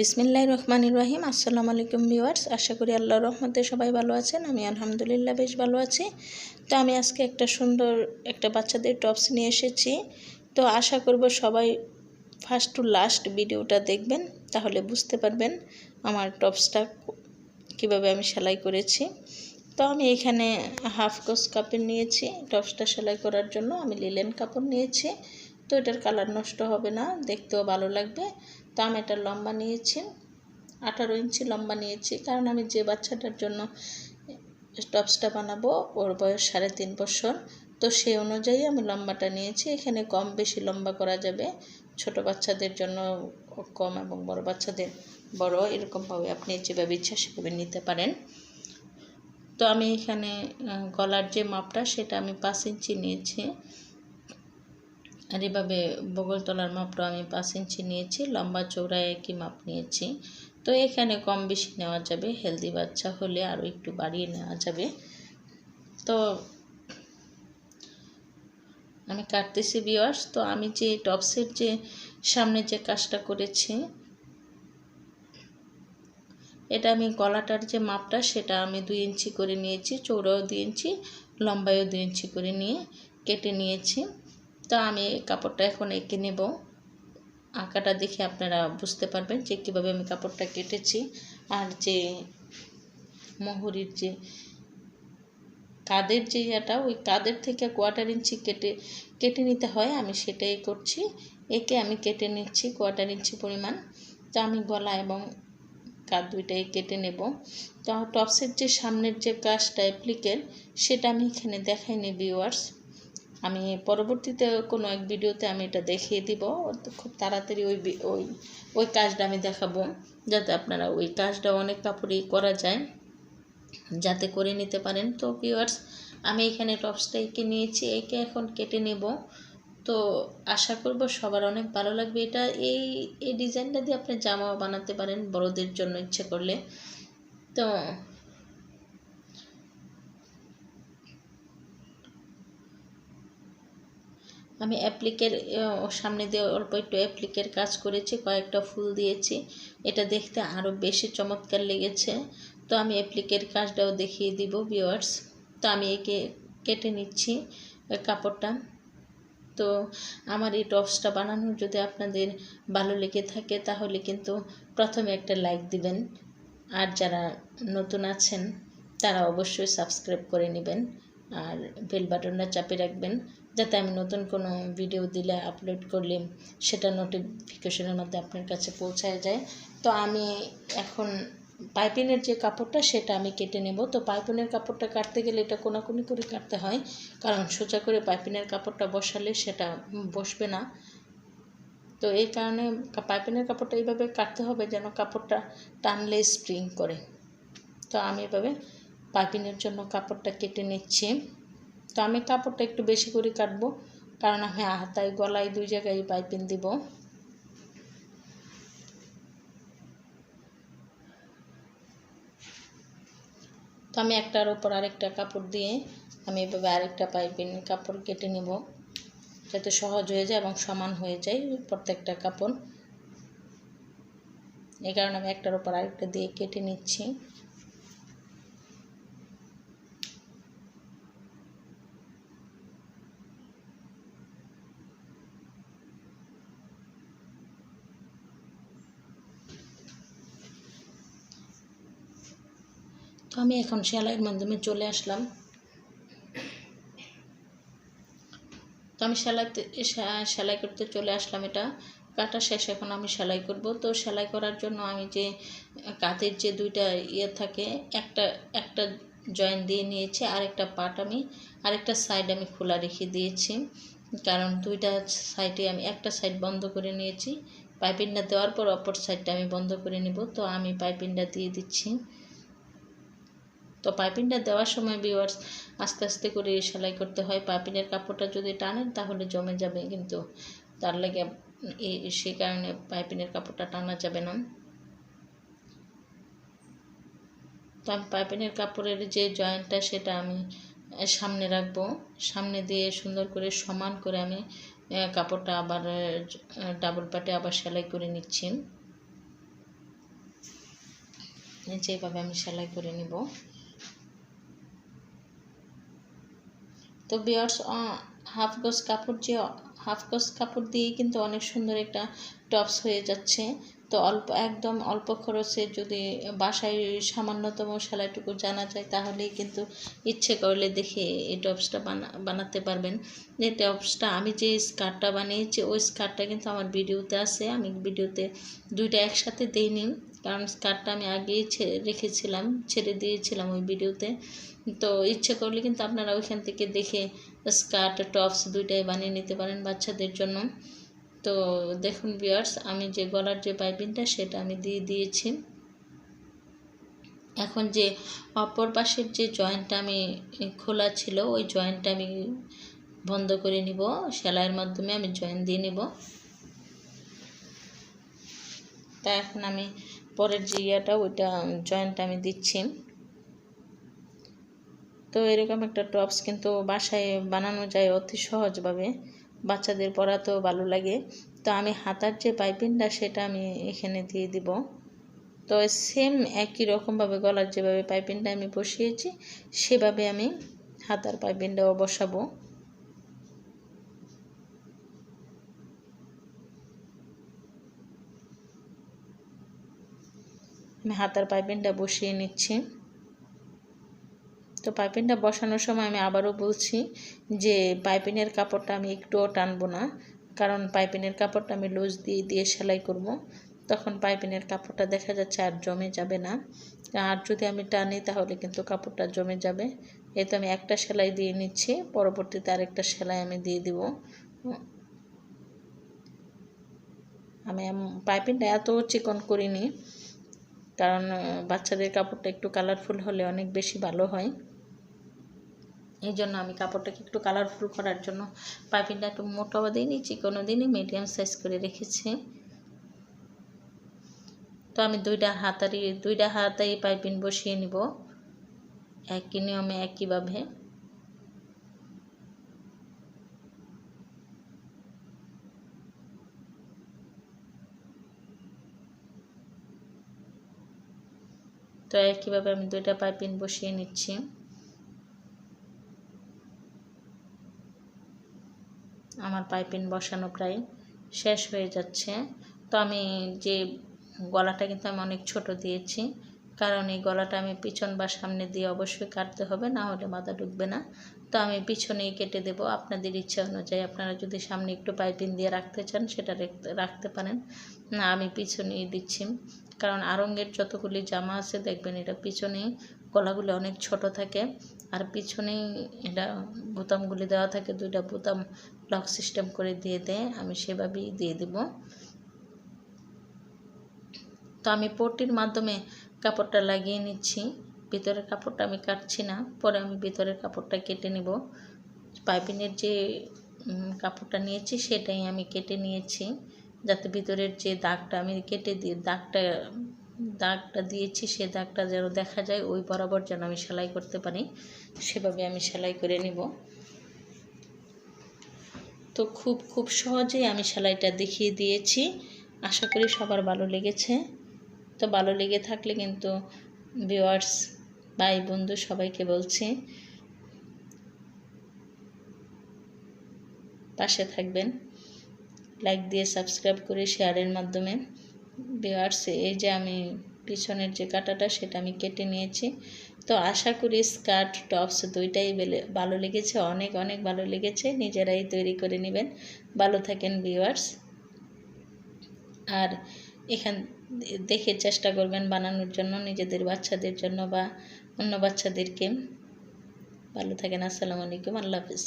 বিসমিল্লাহ রহমান রহিম আসসালামু আলাইকুম ভিউয়ার্স, আশা করি আল্লাহ রহমতে সবাই ভালো আছেন, আমি আলহামদুলিল্লাহ বেশ ভালো আছি। তো আমি আজকে একটা সুন্দর একটা বাচ্চাদের টপস নিয়ে এসেছি। তো আশা করব সবাই ফার্স্ট টু লাস্ট ভিডিওটা দেখবেন, তাহলে বুঝতে পারবেন আমার টপসটা কীভাবে আমি সেলাই করেছি। তো আমি এখানে হাফ কোস কাপড় নিয়েছি, টপসটা সেলাই করার জন্য আমি লিলেন কাপড় নিয়েছি। তো এটার কালার নষ্ট হবে না, দেখতেও ভালো লাগবে। তো আমি এটা লম্বা নিয়েছি, আঠারো ইঞ্চি লম্বা নিয়েছি, কারণ আমি যে বাচ্চাটার জন্য টপসটা বানাবো, ওর বয়স সাড়ে তিন বছর। তো সেই অনুযায়ী আমি লম্বাটা নিয়েছি, এখানে কম বেশি লম্বা করা যাবে। ছোট বাচ্চাদের জন্য কম এবং বড় বাচ্চাদের বড় এরকমভাবে আপনি যেভাবে ইচ্ছা সেভাবে নিতে পারেন। তো আমি এখানে গলার যে মাপটা, সেটা আমি পাঁচ ইঞ্চি নিয়েছি। আর এভাবে বগল তলার মাপটা আমি পাঁচ ইঞ্চি নিয়েছি, লম্বা চৌড়ায় একই মাপ নিয়েছি। তো এখানে কম বেশি নেওয়া যাবে, হেলদি বাচ্চা হলে আরও একটু বাড়িয়ে নেওয়া যাবে। তো আমি কাটতেছি বিয়ার্স তো আমি যে টপসের যে সামনে যে কাজটা করেছি, এটা আমি গলাটার যে মাপটা সেটা আমি দুই ইঞ্চি করে নিয়েছি চৌড়াও দুই ইঞ্চি লম্বায়ও দুই ইঞ্চি করে নিয়ে কেটে নিয়েছি। তো আমি কাপড়টা এখন এঁকে নেব। আঁকাটা দেখে আপনারা বুঝতে পারবেন যে কীভাবে আমি কাপড়টা কেটেছি আর যে মহুরির যে কাদের যে ইয়েটা, ওই কাদের থেকে কোয়ার্টার ইঞ্চি কেটে কেটে নিতে হয়, আমি সেটাই করছি। একে আমি কেটে নিচ্ছি কোয়ার্টার ইঞ্চি পরিমাণ। তো আমি গলা এবং কাঁধ দুইটাই কেটে নেব। তো টপসের যে সামনের যে কাজটা অ্যাপ্লিকের সেটা আমি এখানে দেখাইনি ভিউয়ার্স আমি পরবর্তীতে কোনো এক ভিডিওতে আমি এটা দেখিয়ে দিব। খুব তাড়াতাড়ি ওই ওই ওই কাজটা আমি দেখাবো, যাতে আপনারা ওই কাজটা অনেক কাপড়েই করা যায়। যাতে করে নিতে পারেন। তো ভিউয়ার্স আমি এখানে টপসটা এঁকে নিয়েছি, একে এখন কেটে নেব। তো আশা করব সবার অনেক ভালো লাগবে। এটা এই এই ডিজাইনটা দিয়ে আপনি জামা বানাতে পারেন বড়দের জন্য ইচ্ছে করলে। তো আমি অ্যাপ্লিকের সামনে দিয়ে অল্প একটু অ্যাপ্লিকের কাজ করেছি, কয়েকটা ফুল দিয়েছি। এটা দেখতে আরও বেশি চমৎকার লেগেছে। তো আমি অ্যাপ্লিকের কাজটাও দেখিয়ে দিব ভিওয়ার্স তো আমি একে কেটে নিচ্ছি কাপড়টা। তো আমার এই টপসটা বানানো যদি আপনাদের ভালো লেগে থাকে, তাহলে কিন্তু প্রথমে একটা লাইক দিবেন। আর যারা নতুন আছেন, তারা অবশ্যই সাবস্ক্রাইব করে নেবেন। আর বেল বাটনটা চাপে রাখবেন যাতে আমি নতুন কোনো ভিডিও দিলে আপলোড করলে সেটা নোটিফিকেশনের মধ্যে আপনার কাছে পৌঁছায় যায়। তো আমি এখন পাইপিনের যে কাপড়টা সেটা আমি কেটে নেব। তো পাইপিনের কাপড়টা কাটতে গেলে এটা কোনাকুনি করে কাটতে হয়, কারণ সোজা করে পাইপিনের কাপড়টা বসালে সেটা বসবে না। তো এই কারণে পাইপিনের কাপড়টা এইভাবে কাটতে হবে যেন কাপড়টা টানলে স্প্রিং করে। তো আমি এভাবে পাইপিনের জন্য কাপড়টা কেটে নিচ্ছি। তো আমি কাপড়টা একটু বেশি করে কাটবো, কারণ আমি হাতায়, গলায় দুই জায়গায় পাইপিন দিব। তো আমি একটার ওপর আরেকটা কাপড় দিয়ে আমি এভাবে আরেকটা পাইপিন কাপড় কেটে নেব, যাতে সহজ হয়ে যায় এবং সমান হয়ে যায় প্রত্যেকটা কাপড়। এই কারণে আমি একটার ওপর আরেকটা দিয়ে কেটে নিচ্ছি। তো আমি এখন সেলাইয়ের মাধ্যমে চলে আসলাম। তো আমি সেলাইতে সেলাই করতে চলে আসলাম এটা। কাটা শেষ, এখন আমি সেলাই করব। তো সেলাই করার জন্য আমি যে, কাঁধের যে দুইটা ইয়ে থাকে, একটা একটা জয়েন্ট দিয়ে নিয়েছি, আরেকটা পাট আমি, আরেকটা সাইড আমি খোলা রেখে দিয়েছি। কারণ দুইটা সাইডে আমি, একটা সাইড বন্ধ করে নিয়েছি। পাইপিংটা দেওয়ার পর অপর সাইডটা আমি বন্ধ করে নিব। তো আমি পাইপিংটা দিয়ে দিচ্ছি। তো পাইপিংটা দেওয়ার সময় ভিওয়ার্স আস্তে আস্তে করে সেলাই করতে হয়। পাইপিনের কাপড়টা যদি টানেন তাহলে জমে যাবে কিন্তু তার লাগে এই কারণে পাইপিনের কাপড়টা টানা যাবে না। তো আমি পাইপিনের কাপড়ের যে জয়েন্টটা সেটা আমি সামনে রাখব। সামনে দিয়ে সুন্দর করে সমান করে আমি কাপড়টা আবার ডাবল পাটে আবার সেলাই করে নিচ্ছি। যেভাবে আমি সেলাই করে নিব। তো বিয়ার্স হাফ গজ কাপড় যে, হাফ গজ কাপড় দিয়ে কিন্তু অনেক সুন্দর একটা টপস হয়ে যাচ্ছে। তো অল্প, একদম অল্প খরচে যদি বাসায় সামান্যতম সেলাইটুকু জানা যায়, তাহলেই কিন্তু ইচ্ছে করলে দেখে এই টপসটা বানা, বানাতে পারবেন। এই টপসটা আমি যে স্কার্টটা বানিয়েছি, ওই স্কার্টটা কিন্তু আমার ভিডিওতে আছে। আমি ভিডিওতে দুইটা একসাথে দিইনি। কারণ স্কার্টটা আমি আগেই রেখেছিলাম, ছেড়ে দিয়েছিলাম ওই ভিডিওতে। তো ইচ্ছে করলে কিন্তু আপনারা ওইখান থেকে দেখে স্কার্ট, টপস দুইটাই বানিয়ে নিতে পারেন বাচ্চাদের জন্য। তো দেখুন বিয়ার্স আমি যে গলার যে পাইপিংটা, সেটা আমি দিয়ে দিয়েছি। এখন যে অপর পাশের যে জয়েন্টটা আমি, খোলা ছিল, ওই জয়েন্টটা আমি বন্ধ করে নিব। সেলাইয়ের মাধ্যমে আমি জয়েন্ট দিয়ে নিব। তা এখন আমি পরের যে ইয়াটা, ওইটা জয়েন্ট আমি দিচ্ছি। তো এরকম একটা টপস কিন্তু বাসায় বানানো যায় অতি সহজভাবে। বাচ্চাদের পড়াতেও ভালো লাগে। তো আমি হাতার যে পাইপিংটা সেটা আমি এখানে দিয়ে দিব। তো সেম একই রকমভাবে গলার যেভাবে পাইপিংটা আমি বসিয়েছি, সেভাবে আমি হাতার পাইপিংটাও বসাবো। আমি হাতার পাইপিংটা বসিয়ে নিচ্ছি। তো পাইপিংটা বসানোর সময় আমি আবারও বলছি যে পাইপিনের কাপড়টা আমি একটুও টানবো না, কারণ পাইপিনের কাপড়টা আমি লুজ দিয়ে দিয়ে সেলাই করব। তখন পাইপিনের কাপড়টা দেখা যাচ্ছে আর জমে যাবে না। আর যদি আমি টানি তাহলে কিন্তু কাপড়টা জমে যাবে। এই তো আমি একটা সেলাই দিয়ে নিচ্ছি, পরবর্তীতে আরেকটা সেলাই আমি দিয়ে দিব। আমি পাইপিংটা এত চিকন করিনি কারণ বাচ্চাদের কাপড়টা একটু কালারফুল হলে অনেক বেশি ভালো হয়। এই জন্য আমি কাপড়টাকে একটু কালারফুল করার জন্য পাইপিংটা একটু মোটাও দিইনি কোনো দিনই মিডিয়াম সাইজ করে রেখেছি। তো আমি দুইটা হাতারি, দুইটা হাতাই পাইপিং বসিয়ে নিব। একই নিয়মে, একইভাবে। তো একইভাবে আমি দুইটা পাইপিং বসিয়ে নিচ্ছি? আমার পাইপিং বসানো প্রায় শেষ হয়ে যাচ্ছে। তো আমি যে গলাটা কিন্তু আমি অনেক ছোট দিয়েছি, কারণ এই গলাটা আমি পিছন বা সামনে দিয়ে অবশ্যই কাটতে হবে, না হলে মাথা ঢুকবে না। তো আমি পিছনেই কেটে দেব। আপনাদের ইচ্ছা অনুযায়ী আপনারা যদি সামনে একটু পাইপিং দিয়ে রাখতে চান, সেটা রাখতে পারেন। না, আমি পিছনেই দিচ্ছি। কারণ আরঙ্গের যতগুলি জামা আছে, দেখবেন এটা পিছনেই গলাগুলি অনেক ছোট থাকে। আর পিছনেই এটা বোতামগুলি দেওয়া থাকে, দুইটা বোতাম লক সিস্টেম করে দিয়ে দেয়। আমি সেভাবেই দিয়ে দেব। তো আমি পট্টির মাধ্যমে কাপড়টা লাগিয়ে নিচ্ছি। ভিতরের কাপড়টা আমি কাটছি না, পরে আমি ভিতরের কাপড়টা কেটে নেব। পাইপিনের যে কাপড়টা নিয়েছি সেটাই আমি কেটে নিয়েছি, যাতে ভিতরের যে দাগটা আমি কেটে দিয়ে, দাগটা দাগটা দিয়েছি সে দাগটা যেন দেখা যায়, ওই বরাবর যেন আমি সেলাই করতে পারি, সেভাবে আমি সেলাই করে নিব। তো খুব খুব সহজেই আমি সেলাইটা দেখিয়ে দিয়েছি, আশা করি সবার ভালো লেগেছে। তো ভালো লেগে থাকলে কিন্তু ভিওয়ার্স ভাই বন্ধু, সবাইকে বলছি। পাশে থাকবেন। লাইক দিয়ে সাবস্ক্রাইব করে শেয়ারের মাধ্যমে। ভিওয়ার্স এই যে আমি পিছনের যে কাটাটা, সেটা আমি কেটে নিয়েছি। তো আশা করি স্কার্ট টপস দুইটাই ভালো লেগেছে, অনেক অনেক ভালো লেগেছে। নিজেরাই তৈরি করে নেবেন। ভালো থাকেন ভিওয়ার্স আর এখান দেখে চেষ্টা করবেন বানানোর জন্য, নিজেদের বাচ্চাদের জন্য বা অন্য বাচ্চাদেরকে। ভালো থাকেন আসসালামু আলাইকুম আল্লাহ হাফিজ।